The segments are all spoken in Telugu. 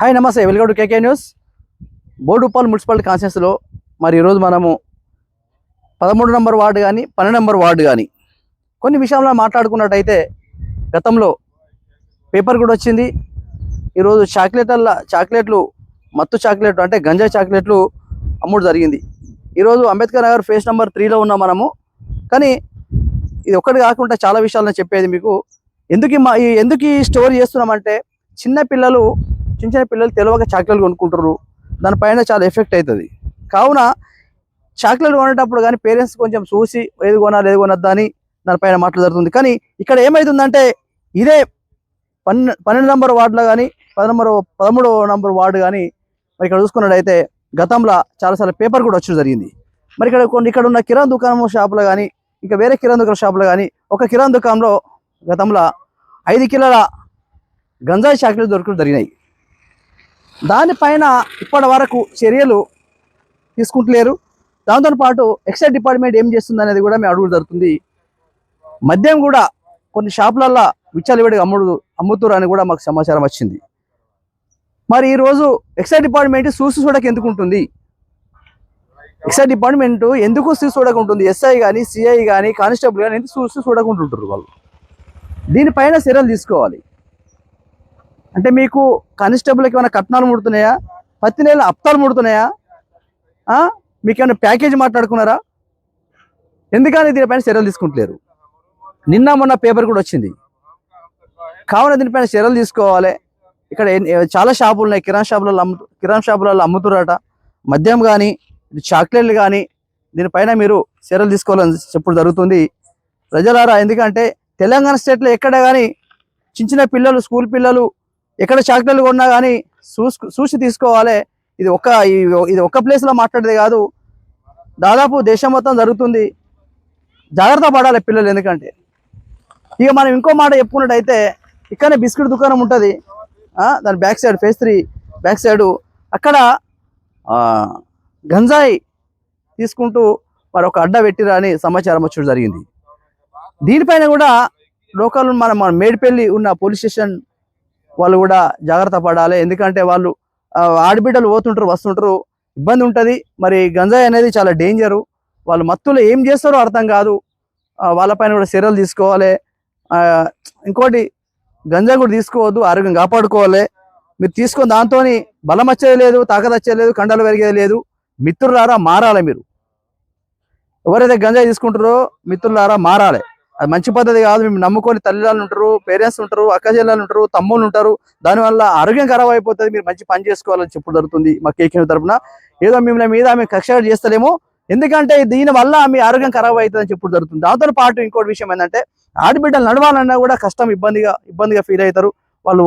హాయ్ నమస్తే. Welcome to KK news. బోర్డుపాల్ municipality కాన్షియస్లో మరి ఈరోజు మనము పదమూడు నంబర్ వార్డు కానీ పన్నెండు నంబర్ వార్డు కానీ కొన్ని విషయాల్లో మాట్లాడుకున్నట్టయితే గతంలో పేపర్ కూడా వచ్చింది. ఈరోజు చాక్లెట్ల చాక్లెట్లు మత్తు చాక్లెట్లు అంటే గంజా చాక్లెట్లు అమ్ముడు జరిగింది. ఈరోజు అంబేద్కర్ నగర్ ఫేస్ నెంబర్ త్రీలో ఉన్నాం మనము. కానీ ఇది ఒక్కటి కాకుండా చాలా విషయాలు చెప్పేది మీకు. ఎందుకు మా- ఈ ఎందుకు ఈ స్టోరీ చేస్తున్నామంటే చిన్న పిల్లలు చిన్న చిన్న పిల్లలు తెలియక చాక్లెట్లు కొనుక్కుంటారు దానిపైన చాలా ఎఫెక్ట్ అవుతుంది కావున చాక్లెట్ కొనేటప్పుడు కానీ పేరెంట్స్ కొంచెం చూసి ఏది కొనాలి ఏది కొనద్దా అని దానిపైన మాట్లాడుతుంది కానీ ఇక్కడ ఏమవుతుందంటే ఇదే పన్నె పన్నెండు నంబర్ వార్డులో కానీ పదనంబర్ పదమూడవ నంబర్ వార్డు కానీ మరి ఇక్కడ చూసుకున్నట్టయితే గతంలో చాలాసార్లు పేపర్ కూడా వచ్చి జరిగింది. మరి ఇక్కడ కొన్ని ఇక్కడ ఉన్న కిరాణా దుకాణం షాపులో కానీ ఇంకా వేరే కిరాణా దుకాణం షాపులో కానీ ఒక కిరాణా దుకాణంలో గతంలో ఐదు కిలోల గంజాయి చాక్లెట్ దొరకడం జరిగినాయి. దానిపైన ఇప్పటి వరకు చర్యలు తీసుకుంటలేరు. దాంతో పాటు ఎక్సైజ్ డిపార్ట్మెంట్ ఏం చేస్తుంది అనేది కూడా మేము అడుగులు జరుగుతుంది మద్యం కూడా కొన్ని షాపులల్లో విచ్చలవిడిగా అమ్ముడు అమ్ముతురు అని కూడా మాకు సమాచారం వచ్చింది. మరి ఈరోజు ఎక్సైజ్ డిపార్ట్మెంట్ చూసి చూడక ఎందుకు ఉంటుంది? ఎక్సైజ్ డిపార్ట్మెంట్ ఎందుకు చూసి చూడక ఉంటుంది? ఎస్ఐ కానీ సిఐ కానీ కానిస్టేబుల్ కానీ ఎందుకు చూసి చూడకుంటుంటారు వాళ్ళు? దీనిపైన చర్యలు తీసుకోవాలి. అంటే మీకు కానిస్టేబుల్కి ఏమైనా కట్నాలు ముడుతున్నాయా? ప్రతి నెల అప్తాలు ముడుతున్నాయా? మీకు ఏమైనా ప్యాకేజ్ మాట్లాడుకున్నారా? ఎందుకని దీనిపైన చర్యలు తీసుకుంటలేరు? నిన్న మొన్న పేపర్ కూడా వచ్చింది. కావున దీనిపైన చర్యలు తీసుకోవాలి. ఇక్కడ చాలా షాపులు ఉన్నాయి. కిరాణా షాపులలో అమ్ము కిరాణా షాపులలో అమ్ముతురట మద్యం కానీ చాక్లెట్లు కానీ దీనిపైన మీరు చర్యలు తీసుకోవాలని చెప్పుడు జరుగుతుంది. ప్రజలారా ఎందుకంటే తెలంగాణ స్టేట్లో ఎక్కడ కానీ చిన్న చిన్న పిల్లలు స్కూల్ పిల్లలు ఎక్కడ చాక్లెట్లు కొన్నా కానీ చూసు చూసి తీసుకోవాలి. ఇది ఒక ఈ- ఇది ఒక ప్లేస్లో మాట్లాడేది కాదు. దాదాపు దేశం మొత్తం జరుగుతుంది. జాగ్రత్త పడాలి పిల్లలు ఎందుకంటే. ఇక మనం ఇంకో మాట చెప్పుకున్నట్టయితే ఇక్కడనే బిస్కెట్ దుకాణం ఉంటుంది. దాని back side phase three back side అక్కడ గంజాయి తీసుకుంటూ మరి ఒక అడ్డ పెట్టిరా అని సమాచారం వచ్చడం జరిగింది. దీనిపైన కూడా లోకల్ మన మన మేడిపల్లి ఉన్న పోలీస్ స్టేషన్ వాళ్ళు కూడా జాగ్రత్త పడాలి. ఎందుకంటే వాళ్ళు ఆడబిడ్డలు పోతుంటారు వస్తుంటారు ఇబ్బంది ఉంటుంది. మరి గంజాయి అనేది చాలా డేంజరు. వాళ్ళు మత్తులో ఏం చేస్తారో అర్థం కాదు. వాళ్ళపైన కూడా చర్యలు తీసుకోవాలి. ఇంకోటి గంజాయి కూడా తీసుకోవద్దు ఆరోగ్యం కాపాడుకోవాలి. మీరు తీసుకొని దాంతో బలం వచ్చేది లేదు తాకత వచ్చేది లేదు కండలు పెరిగేది లేదు. మిత్రులారా మారాలి మీరు. ఎవరైతే గంజాయి తీసుకుంటారో మిత్రులారా మారాలి. అది మంచి పద్ధతి కాదు. మేము నమ్ముకొని తల్లిదండ్రులు ఉంటారు పేరెంట్స్ ఉంటారు అక్క చెల్లెలు ఉంటారు తమ్ముళ్ళు ఉంటారు. దానివల్ల ఆరోగ్యం ఖరాబ్ అయిపోతుంది. మీరు మంచి పని చేసుకోవాలని చెప్పడం జరుగుతుంది మా కేకే తరపున. ఏదో మిమ్మల్ని మీద ఆమె కక్ష చేస్తలేము. ఎందుకంటే దీని వల్ల మీ ఆరోగ్యం ఖరాబ్ అవుతుందని చెప్పుడు జరుగుతుంది. దాంతో పాటు ఇంకోటి విషయం ఏంటంటే ఆడబిడ్డలు నడవాలన్నా కూడా కష్టం ఇబ్బందిగా ఇబ్బందిగా ఫీల్ అవుతారు. వాళ్ళు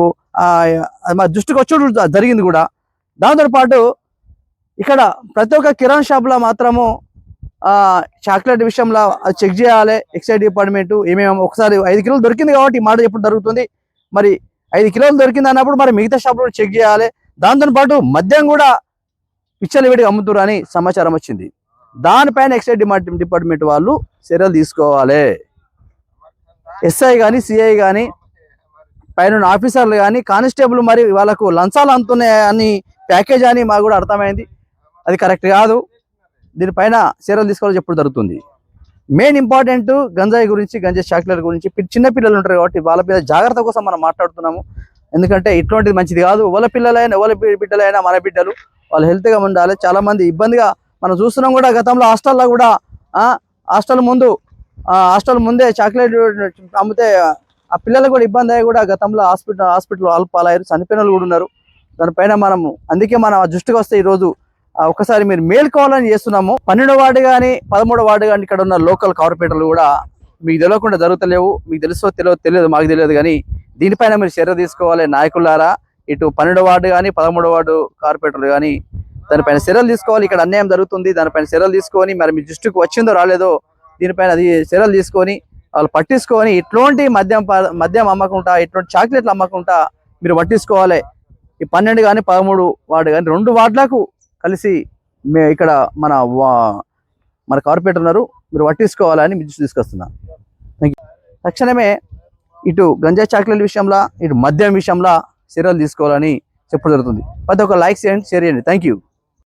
మా దృష్టికి వచ్చి జరిగింది కూడా. దాంతో పాటు ఇక్కడ ప్రతి ఒక్క కిరాణా షాప్లో మాత్రము చాక్లెట్ విషయంలో అది చెక్ చేయాలి. ఎక్సైజ్ డిపార్ట్మెంట్ ఏమేమి ఒకసారి ఐదు కిలోలు దొరికింది కాబట్టి ఈ మాట చెప్పడం జరుగుతుంది. మరి ఐదు కిలోలు దొరికింది అన్నప్పుడు మరి మిగతా షాపులో చెక్ చేయాలి. దాంతో పాటు మద్యం కూడా విచ్చలవిడిగా అమ్ముతురు అని సమాచారం వచ్చింది. దానిపైన ఎక్సైజ్ డిపార్ట్మెంట్ డిపార్ట్మెంట్ వాళ్ళు చర్యలు తీసుకోవాలి. ఎస్ఐ కానీ సిఐ కానీ పైన ఆఫీసర్లు కానీ కానిస్టేబుల్ మరి వాళ్ళకు లంచాలు అందుతున్నాయి అని ప్యాకేజ్ అని మాకు కూడా అర్థమైంది. అది కరెక్ట్ కాదు. దీనిపైన చర్యలు తీసుకోవాలని చెప్పడం జరుగుతుంది. మెయిన్ ఇంపార్టెంట్ గంజాయి గురించి గంజాయి చాక్లెట్ గురించి చిన్నపిల్లలు ఉంటారు కాబట్టి వాళ్ళ మీద జాగ్రత్త కోసం మనం మాట్లాడుతున్నాము. ఎందుకంటే ఇటువంటిది మంచిది కాదు. వాళ్ళ పిల్లలైనా వాళ్ళ బిడ్డలైనా మన బిడ్డలు వాళ్ళు హెల్త్గా ఉండాలి. చాలా మంది ఇబ్బందిగా మనం చూస్తున్నాం కూడా గతంలో హాస్టల్లో కూడా ఆ, హాస్టల్ ముందు ఆ, హాస్టల్ ముందే చాక్లెట్ అమ్మితే ఆ పిల్లలకు కూడా ఇబ్బంది అయ్యి కూడా గతంలో హాస్పిటల్ హాస్పిటల్ అల్పాలయ్యారు చనిపోయిన వాళ్ళు కూడా ఉన్నారు. దానిపైన మనము అందుకే మనం దృష్టికి వస్తే ఈరోజు ఒకసారి ఒక్కసారి మీరు మేల్కోవాలని చేస్తున్నాము. పన్నెండో వార్డు కానీ పదమూడో వార్డు కానీ ఇక్కడ ఉన్న లోకల్ కార్పొరేటర్లు కూడా మీకు తెలియకుండా జరుగుతలేవు. మీకు తెలుసో తెలియదు తెలియదు మాకు తెలియదు కానీ దీనిపైన మీరు చర్య తీసుకోవాలి నాయకులారా. ఇటు పన్నెండో వార్డు కానీ పదమూడో వార్డు కార్పొరేటర్లు కానీ దానిపైన చర్యలు తీసుకోవాలి. ఇక్కడ అన్యాయం జరుగుతుంది. దానిపైన చర్యలు తీసుకొని మరి మీ దృష్టికి వచ్చిందో రాలేదో దీనిపైన అది చర్యలు తీసుకొని వాళ్ళు పట్టించుకొని ఇట్లాంటి మద్యం మద్యం అమ్మకుండా ఇటువంటి చాక్లెట్లు అమ్మకుండా మీరు పట్టించుకోవాలి. ఈ పన్నెండు కానీ పదమూడు వార్డు కానీ రెండు వార్డులకు కలిసి మే ఇక్కడ మన వా- మన కార్పొరేటర్ ఉన్నారు. మీరు పట్టించుకోవాలని మీ దృష్టి తీసుకొస్తున్నా. థ్యాంక్ యూ తక్షణమే ఇటు గంజా చాక్లెట్ విషయంలో ఇటు మద్యం విషయంలో చర్యలు తీసుకోవాలని చెప్పడం జరుగుతుంది. ప్రతి ఒక్క లైక్ చేయండి షేర్ చేయండి. Thank you